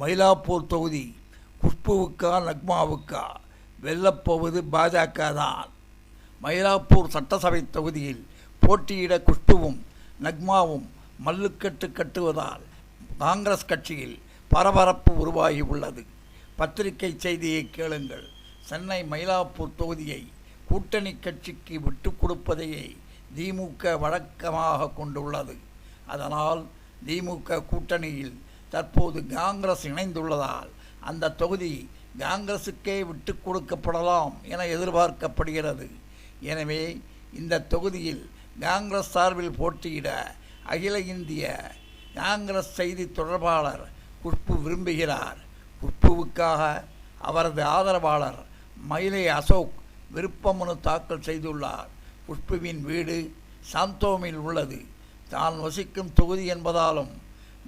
மயிலாப்பூர் தொகுதி குஷ்புவுக்கா நக்மாவுக்கா வெல்லப்போவது பாஜக தான். மயிலாப்பூர் சட்டசபை தொகுதியில் போட்டியிட குஷ்புவும் நக்மாவும் மல்லுக்கட்டு கட்டுவதால் காங்கிரஸ் கட்சியில் பரபரப்பு உருவாகி உள்ளது. பத்திரிகை செய்தியை கேளுங்கள். சென்னை மயிலாப்பூர் தொகுதியை கூட்டணி கட்சிக்கு விட்டு கொடுப்பதையே திமுக வழக்கமாக கொண்டுள்ளது. அதனால் திமுக கூட்டணியில் தற்போது காங்கிரஸ் இணைந்துள்ளதால் அந்த தொகுதி காங்கிரசுக்கே விட்டு கொடுக்கப்படலாம் என எதிர்பார்க்கப்படுகிறது. எனவே இந்த தொகுதியில் காங்கிரஸ் சார்பில் போட்டியிட அகில இந்திய காங்கிரஸ் செய்தி தொடர்பாளர் குஷ்பு விரும்புகிறார். குஷ்புவுக்காக அவரது ஆதரவாளர் மயிலை அசோக் விருப்ப மனு தாக்கல் செய்துள்ளார். குஷ்புவின் வீடு சாந்தோமில் உள்ளது. தான் வசிக்கும் தொகுதி என்பதாலும்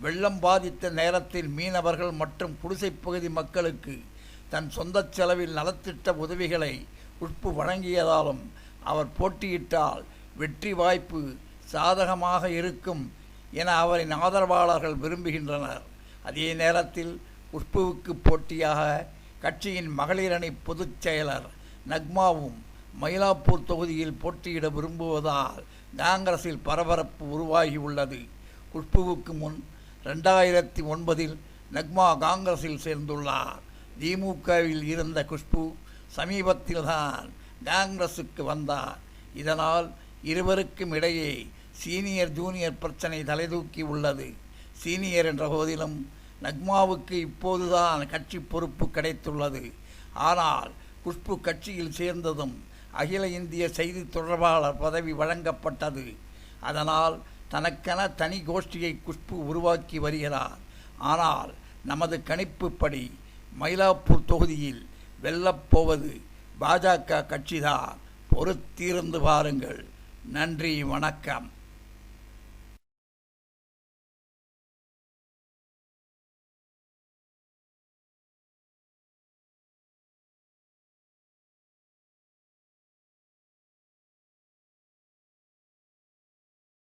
வெள்ளம் பாதித்த நேரத்தில் மீனவர்கள் மற்றும் குடிசைப்பகுதி மக்களுக்கு தன் சொந்த செலவில் நலத்திட்ட உதவிகளை உட்பு வழங்கியதாலும் அவர் போட்டியிட்டால் வெற்றி வாய்ப்பு சாதகமாக இருக்கும் என அவரின் ஆதரவாளர்கள் விரும்புகின்றனர். அதே நேரத்தில் உஷ்புவுக்கு போட்டியாக கட்சியின் மகளிர் அணி பொதுச் செயலர் நக்மாவும் மயிலாப்பூர் தொகுதியில் போட்டியிட விரும்புவதால் காங்கிரஸில் பரபரப்பு உருவாகியுள்ளது. குஷ்புவுக்கு முன் ரெண்டாயிரத்தி ஒன்பதில் நக்மா காங்கிரஸில் சேர்ந்துள்ளார். திமுகவில் இருந்த குஷ்பு சமீபத்தில்தான் காங்கிரஸுக்கு வந்தார். இதனால் இருவருக்கும் இடையே சீனியர் ஜூனியர் பிரச்சனை தலைதூக்கி உள்ளது. சீனியர் என்ற போதிலும் நக்மாவுக்கு இப்போதுதான் கட்சி பொறுப்பு கிடைத்துள்ளது. ஆனால் குஷ்பு கட்சியில் சேர்ந்ததும் அகில இந்திய செய்தி தொடர்பாளர் பதவி வழங்கப்பட்டது. அதனால் தனக்கென தனி கோஷ்டியை குஷ்பு உருவாக்கி வருகிறார். ஆனால் நமது கணிப்புப்படி மயிலாப்பூர் தொகுதியில் வெல்லப்போவது பாஜக கட்சிதான். பொறுத்திருந்து பாருங்கள். நன்றி வணக்கம்.